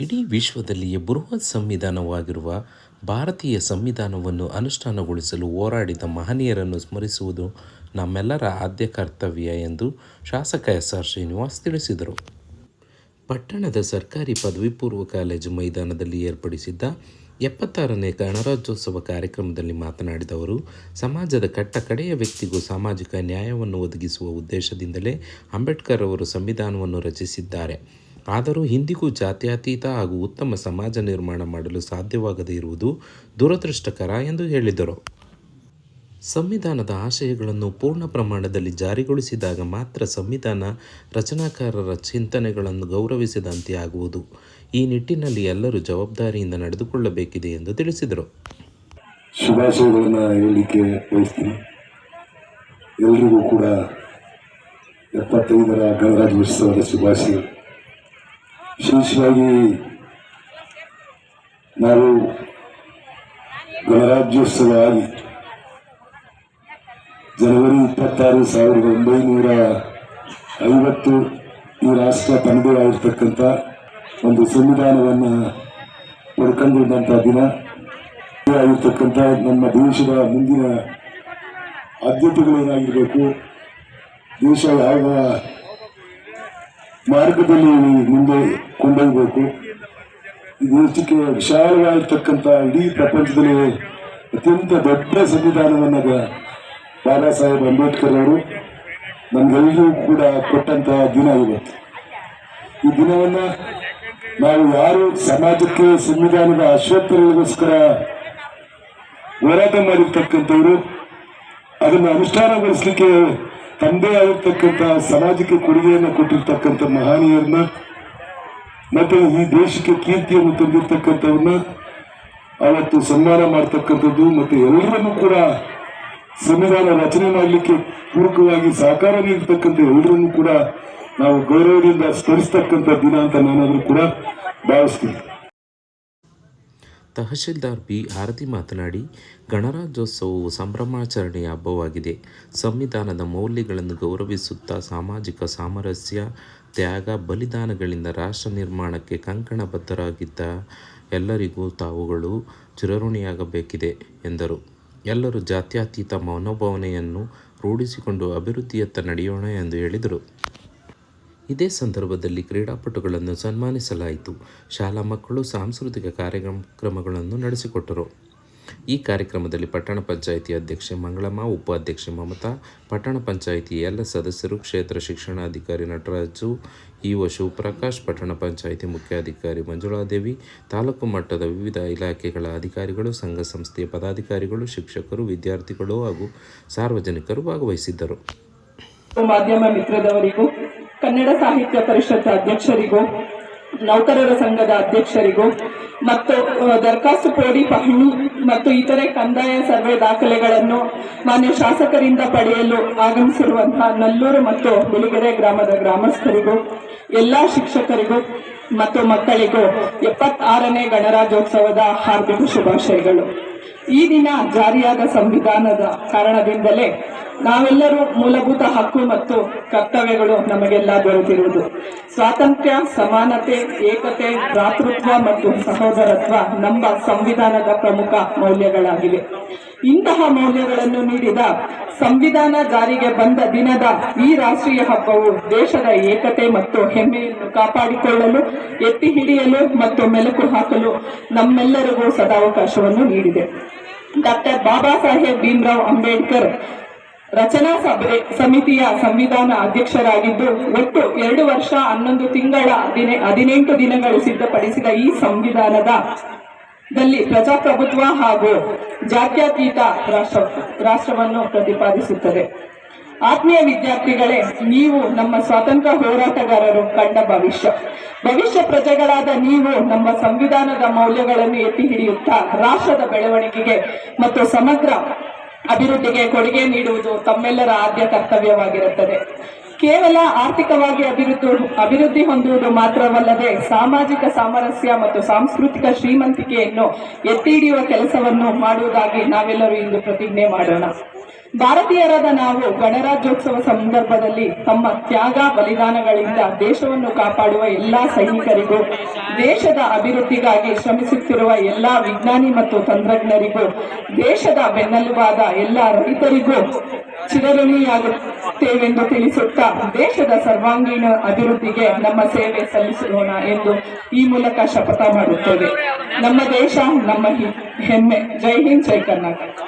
ಇಡೀ ವಿಶ್ವದಲ್ಲಿಯೇ ಬೃಹತ್ ಸಂವಿಧಾನವಾಗಿರುವ ಭಾರತೀಯ ಸಂವಿಧಾನವನ್ನು ಅನುಷ್ಠಾನಗೊಳಿಸಲು ಹೋರಾಡಿದ ಮಹನೀಯರನ್ನು ಸ್ಮರಿಸುವುದು ನಮ್ಮೆಲ್ಲರ ಆದ್ಯ ಕರ್ತವ್ಯ ಎಂದು ಶಾಸಕ ಎಸ್ ಆರ್ ಶ್ರೀನಿವಾಸ್ ತಿಳಿಸಿದರು. ಪಟ್ಟಣದ ಸರ್ಕಾರಿ ಪದವಿ ಪೂರ್ವ ಕಾಲೇಜು ಮೈದಾನದಲ್ಲಿ ಏರ್ಪಡಿಸಿದ್ದ ಎಪ್ಪತ್ತಾರನೇ ಗಣರಾಜ್ಯೋತ್ಸವ ಕಾರ್ಯಕ್ರಮದಲ್ಲಿ ಮಾತನಾಡಿದ ಅವರು, ಸಮಾಜದ ಕಟ್ಟ ಕಡೆಯ ವ್ಯಕ್ತಿಗೂ ಸಾಮಾಜಿಕ ನ್ಯಾಯವನ್ನು ಒದಗಿಸುವ ಉದ್ದೇಶದಿಂದಲೇ ಅಂಬೇಡ್ಕರ್ ಅವರು ಸಂವಿಧಾನವನ್ನು ರಚಿಸಿದ್ದಾರೆ. ಆದರೂ ಇಂದಿಗೂ ಜಾತ್ಯತೀತ ಹಾಗೂ ಉತ್ತಮ ಸಮಾಜ ನಿರ್ಮಾಣ ಮಾಡಲು ಸಾಧ್ಯವಾಗದೇ ಇರುವುದು ದುರದೃಷ್ಟಕರ ಎಂದು ಹೇಳಿದರು. ಸಂವಿಧಾನದ ಆಶಯಗಳನ್ನು ಪೂರ್ಣ ಪ್ರಮಾಣದಲ್ಲಿ ಜಾರಿಗೊಳಿಸಿದಾಗ ಮಾತ್ರ ಸಂವಿಧಾನ ರಚನಾಕಾರರ ಚಿಂತನೆಗಳನ್ನು ಗೌರವಿಸಿದಂತೆ ಆಗುವುದು. ಈ ನಿಟ್ಟಿನಲ್ಲಿ ಎಲ್ಲರೂ ಜವಾಬ್ದಾರಿಯಿಂದ ನಡೆದುಕೊಳ್ಳಬೇಕಿದೆ ಎಂದು ತಿಳಿಸಿದರು. ಶುಭಾಶಯಗಳನ್ನು ಹೇಳಲಿಕ್ಕೆ ಬಯಸ್ತೀನಿ. ಎಲ್ರಿಗೂ ಕೂಡ ಎಪ್ಪತ್ತೈದರ ಗಣರಾಜ್ಯೋತ್ಸವದ ಶುಭಾಶಯ. ವಿಶೇಷವಾಗಿ ನಾವು ಗಣರಾಜ್ಯೋತ್ಸವ ಆಗಿ ಜನವರಿ ಇಪ್ಪತ್ತಾರು ಸಾವಿರದ ಒಂಬೈನೂರ ಐವತ್ತು ಈ ರಾಷ್ಟ್ರ ತನ್ನದೇ ಆಗಿರ್ತಕ್ಕಂಥ ಒಂದು ಸಂವಿಧಾನವನ್ನು ಪಡ್ಕೊಂಡಿದ್ದಂಥ ದಿನ. ಆಗಿರ್ತಕ್ಕಂಥ ನಮ್ಮ ದೇಶದ ಮುಂದಿನ ಆದ್ಯತೆಗಳೇನಾಗಿರಬೇಕು, ದೇಶ ಯಾವ ಮಾರ್ಗದಲ್ಲಿ ಮುಂದೆ ಕೊಂಡೊಯ್ಯಬೇಕು ದೇಶಕ್ಕೆ ವಿಶಾಲವಾಗಿರ್ತಕ್ಕಂಥ ಇಡೀ ಪ್ರಪಂಚದಲ್ಲಿ ಅತ್ಯಂತ ದೊಡ್ಡ ಸಂವಿಧಾನವನ್ನು ಬಾಬಾ ಸಾಹೇಬ್ ಅಂಬೇಡ್ಕರ್ ಅವರು ನಮ್ಗೆಲ್ಲರಿಗೂ ಕೂಡ ಕೊಟ್ಟಂತಹ ದಿನ ಇವತ್ತು. ಈ ದಿನವನ್ನ ನಾವು ಯಾರು ಸಮಾಜಕ್ಕೆ ಸಂವಿಧಾನದ ಅಶ್ವತ್ಥಗಳಿಗೋಸ್ಕರ ಹೋರಾಟ ಮಾಡಿರ್ತಕ್ಕಂಥವ್ರು, ಅದನ್ನು ಅನುಷ್ಠಾನಗೊಳಿಸಲಿಕ್ಕೆ ತಂದೆ ಆಗಿರ್ತಕ್ಕಂಥ ಸಮಾಜಕ್ಕೆ ಕೊಡುಗೆಯನ್ನು ಕೊಟ್ಟಿರ್ತಕ್ಕಂಥ ಮಹಾನೀಯರನ್ನ, ಮತ್ತು ಈ ದೇಶಕ್ಕೆ ಕೀರ್ತಿಯನ್ನು ತಂದಿರ್ತಕ್ಕಂಥವ್ರನ್ನ ಅವತ್ತು ಸನ್ಮಾನ ಮಾಡ್ತಕ್ಕಂಥದ್ದು, ಮತ್ತು ಎಲ್ಲರನ್ನೂ ಕೂಡ ಸಂವಿಧಾನ ರಚನೆ ಮಾಡಲಿಕ್ಕೆ ಪೂರಕವಾಗಿ ಸಹಕಾರ ನೀಡತಕ್ಕಂಥ ಎಲ್ಲರನ್ನೂ ಕೂಡ ನಾವು ಗೌರವದಿಂದ ಸ್ಮರಿಸ್ತಕ್ಕಂಥ ದಿನ ಅಂತ ನಾನಾದ್ರೂ ಕೂಡ ಭಾವಿಸ್ತೀನಿ. ತಹಶೀಲ್ದಾರ್ ಬಿ. ಆರತಿ ಮಾತನಾಡಿ, ಗಣರಾಜ್ಯೋತ್ಸವವು ಸಂಭ್ರಮಾಚರಣೆಯ ಹಬ್ಬವಾಗಿದೆ. ಸಂವಿಧಾನದ ಮೌಲ್ಯಗಳನ್ನು ಗೌರವಿಸುತ್ತಾ ಸಾಮಾಜಿಕ ಸಾಮರಸ್ಯ, ತ್ಯಾಗ, ಬಲಿದಾನಗಳಿಂದ ರಾಷ್ಟ್ರ ನಿರ್ಮಾಣಕ್ಕೆ ಕಂಕಣಬದ್ಧರಾಗಿದ್ದ ಎಲ್ಲರಿಗೂ ತಾವುಗಳು ಚಿರಋಣಿಯಾಗಬೇಕಿದೆ ಎಂದರು. ಎಲ್ಲರೂ ಜಾತ್ಯತೀತ ಮನೋಭಾವನೆಯನ್ನು ರೂಢಿಸಿಕೊಂಡು ಅಭಿವೃದ್ಧಿಯತ್ತ ನಡೆಯೋಣ ಎಂದು ಹೇಳಿದರು. ಇದೇ ಸಂದರ್ಭದಲ್ಲಿ ಕ್ರೀಡಾಪಟುಗಳನ್ನು ಸನ್ಮಾನಿಸಲಾಯಿತು. ಶಾಲಾ ಮಕ್ಕಳು ಸಾಂಸ್ಕೃತಿಕ ಕಾರ್ಯಕ್ರಮಗಳನ್ನು ನಡೆಸಿಕೊಟ್ಟರು. ಈ ಕಾರ್ಯಕ್ರಮದಲ್ಲಿ ಪಟ್ಟಣ ಪಂಚಾಯಿತಿ ಅಧ್ಯಕ್ಷೆ ಮಂಗಳಮ್ಮ ಉಪಾಧ್ಯಕ್ಷೆ ಮಮತಾ, ಪಟ್ಟಣ ಪಂಚಾಯಿತಿ ಎಲ್ಲ ಸದಸ್ಯರು, ಕ್ಷೇತ್ರ ಶಿಕ್ಷಣಾಧಿಕಾರಿ ನಟರಾಜು, ಇಒ ಶಿವಪ್ರಕಾಶ್, ಪಟ್ಟಣ ಪಂಚಾಯಿತಿ ಮುಖ್ಯಾಧಿಕಾರಿ ಮಂಜುಳಾದೇವಿ, ತಾಲೂಕು ಮಟ್ಟದ ವಿವಿಧ ಇಲಾಖೆಗಳ ಅಧಿಕಾರಿಗಳು, ಸಂಘ ಸಂಸ್ಥೆಯ ಪದಾಧಿಕಾರಿಗಳು, ಶಿಕ್ಷಕರು, ವಿದ್ಯಾರ್ಥಿಗಳು ಹಾಗೂ ಸಾರ್ವಜನಿಕರು ಭಾಗವಹಿಸಿದ್ದರು. ಕನ್ನಡ ಸಾಹಿತ್ಯ ಪರಿಷತ್ ಅಧ್ಯಕ್ಷರಿಗೂ, ನೌಕರರ ಸಂಘದ ಅಧ್ಯಕ್ಷರಿಗೂ, ಮತ್ತು ದರಖಾಸ್ತು ಪೋಡಿ ಪಹಣಿ ಮತ್ತು ಇತರೆ ಕಂದಾಯ ಸರ್ವೆ ದಾಖಲೆಗಳನ್ನು ಮಾನ್ಯ ಶಾಸಕರಿಂದ ಪಡೆಯಲು ಆಗಮಿಸಿರುವಂತಹ ನಲ್ಲೂರು ಮತ್ತು ಬಿಳಿಗೆರೆ ಗ್ರಾಮದ ಗ್ರಾಮಸ್ಥರಿಗೂ, ಎಲ್ಲಾ ಶಿಕ್ಷಕರಿಗೂ ಮತ್ತು ಮಕ್ಕಳಿಗೂ ಎಪ್ಪತ್ತಾರನೇ ಗಣರಾಜ್ಯೋತ್ಸವದ ಹಾರ್ದಿಕ ಶುಭಾಶಯಗಳು. ಈ ದಿನ ಜಾರಿಯಾದ ಸಂವಿಧಾನದ ಕಾರಣದಿಂದಲೇ ನಾವೆಲ್ಲರೂ ಮೂಲಭೂತ ಹಕ್ಕು ಮತ್ತು ಕರ್ತವ್ಯಗಳು ನಮಗೆಲ್ಲ ದೊರೆತಿರುವುದು. ಸ್ವಾತಂತ್ರ್ಯ, ಸಮಾನತೆ, ಏಕತೆ, ಭ್ರಾತೃತ್ವ ಮತ್ತು ಸಹೋದರತ್ವ ನಮ್ಮ ಸಂವಿಧಾನದ ಪ್ರಮುಖ ಮೌಲ್ಯಗಳಾಗಿವೆ. ಇಂತಹ ಮೌಲ್ಯಗಳನ್ನು ನೀಡಿದ ಸಂವಿಧಾನ ಜಾರಿಗೆ ಬಂದ ದಿನದ ಈ ರಾಷ್ಟ್ರೀಯ ಹಬ್ಬವು ದೇಶದ ಏಕತೆ ಮತ್ತು ಹೆಮ್ಮೆಯನ್ನು ಕಾಪಾಡಿಕೊಳ್ಳಲು, ಎತ್ತಿ ಹಿಡಿಯಲು ಮತ್ತು ಮೆಲುಕು ಹಾಕಲು ನಮ್ಮೆಲ್ಲರಿಗೂ ಸದಾವಕಾಶವನ್ನು ನೀಡಿದೆ. ಡಾಕ್ಟರ್ ಬಾಬಾ ಸಾಹೇಬ್ ಭೀಮ್ರಾವ್ ಅಂಬೇಡ್ಕರ್ ರಚನಾ ಸಭೆ ಸಮಿತಿಯ ಸಂವಿಧಾನ ಅಧ್ಯಕ್ಷರಾಗಿದ್ದು, ಒಟ್ಟು ಎರಡು ವರ್ಷ ಹನ್ನೊಂದು ತಿಂಗಳ ಹದಿನೆ, ಹದಿನೆಂಟು ದಿನಗಳು ಸಿದ್ಧಪಡಿಸಿದ ಈ ಸಂವಿಧಾನದ ದಲ್ಲಿ ಪ್ರಜಾಪ್ರಭುತ್ವ ಹಾಗೂ ಜಾತ್ಯತೀತ ರಾಷ್ಟ್ರ, ರಾಷ್ಟ್ರವನ್ನು ಪ್ರತಿಪಾದಿಸುತ್ತದೆ. ಆತ್ಮೀಯ ವಿದ್ಯಾರ್ಥಿಗಳೇ, ನೀವು ನಮ್ಮ ಸ್ವಾತಂತ್ರ್ಯ ಹೋರಾಟಗಾರರು ಕಂಡ ಭವಿಷ್ಯ. ಭವಿಷ್ಯ ಪ್ರಜೆಗಳಾದ ನೀವು ನಮ್ಮ ಸಂವಿಧಾನದ ಮೌಲ್ಯಗಳನ್ನು ಎತ್ತಿ ಹಿಡಿಯುತ್ತಾ ರಾಷ್ಟ್ರದ ಬೆಳವಣಿಗೆಗೆ ಮತ್ತು ಸಮಗ್ರ ಅಭಿವೃದ್ಧಿಗೆ ಕೊಡುಗೆ ನೀಡುವುದು ತಮ್ಮೆಲ್ಲರ ಆದ್ಯ ಕರ್ತವ್ಯವಾಗಿರುತ್ತದೆ. ಕೇವಲ ಆರ್ಥಿಕವಾಗಿ ಅಭಿವೃದ್ಧಿ ಅಭಿವೃದ್ಧಿ ಹೊಂದುವುದು ಮಾತ್ರವಲ್ಲದೆ ಸಾಮಾಜಿಕ ಸಾಮರಸ್ಯ ಮತ್ತು ಸಾಂಸ್ಕೃತಿಕ ಶ್ರೀಮಂತಿಕೆಯನ್ನು ಎತ್ತಿ ಹಿಡಿಯುವ ಕೆಲಸವನ್ನು ಮಾಡುವುದಾಗಿ ನಾವೆಲ್ಲರೂ ಇಂದು ಪ್ರತಿಜ್ಞೆ ಮಾಡೋಣ. ಭಾರತೀಯರಾದ ನಾವು ಗಣರಾಜ್ಯೋತ್ಸವ ಸಂದರ್ಭದಲ್ಲಿ ತಮ್ಮ ತ್ಯಾಗ ಬಲಿದಾನಗಳಿಂದ ದೇಶವನ್ನು ಕಾಪಾಡುವ ಎಲ್ಲಾ ಸೈನಿಕರಿಗೂ, ದೇಶದ ಅಭಿವೃದ್ಧಿಗಾಗಿ ಶ್ರಮಿಸುತ್ತಿರುವ ಎಲ್ಲಾ ವಿಜ್ಞಾನಿ ಮತ್ತು ತಂತ್ರಜ್ಞರಿಗೂ, ದೇಶದ ಬೆನ್ನೆಲುಬಾದ ಎಲ್ಲಾ ರೈತರಿಗೂ ಚಿರಋಣಿಯಾಗುತ್ತೇವೆಂದು ತಿಳಿಸುತ್ತಾ ದೇಶದ ಸರ್ವಾಂಗೀಣ ಅಭಿವೃದ್ಧಿಗೆ ನಮ್ಮ ಸೇವೆ ಸಲ್ಲಿಸೋಣ ಎಂದು ಈ ಮೂಲಕ ಶಪಥ ಮಾಡುತ್ತೇವೆ. ನಮ್ಮ ದೇಶ, ನಮ್ಮ ಹೆಮ್ಮೆ. ಜೈ ಹಿಂದ್, ಜೈ ಕರ್ನಾಟಕ.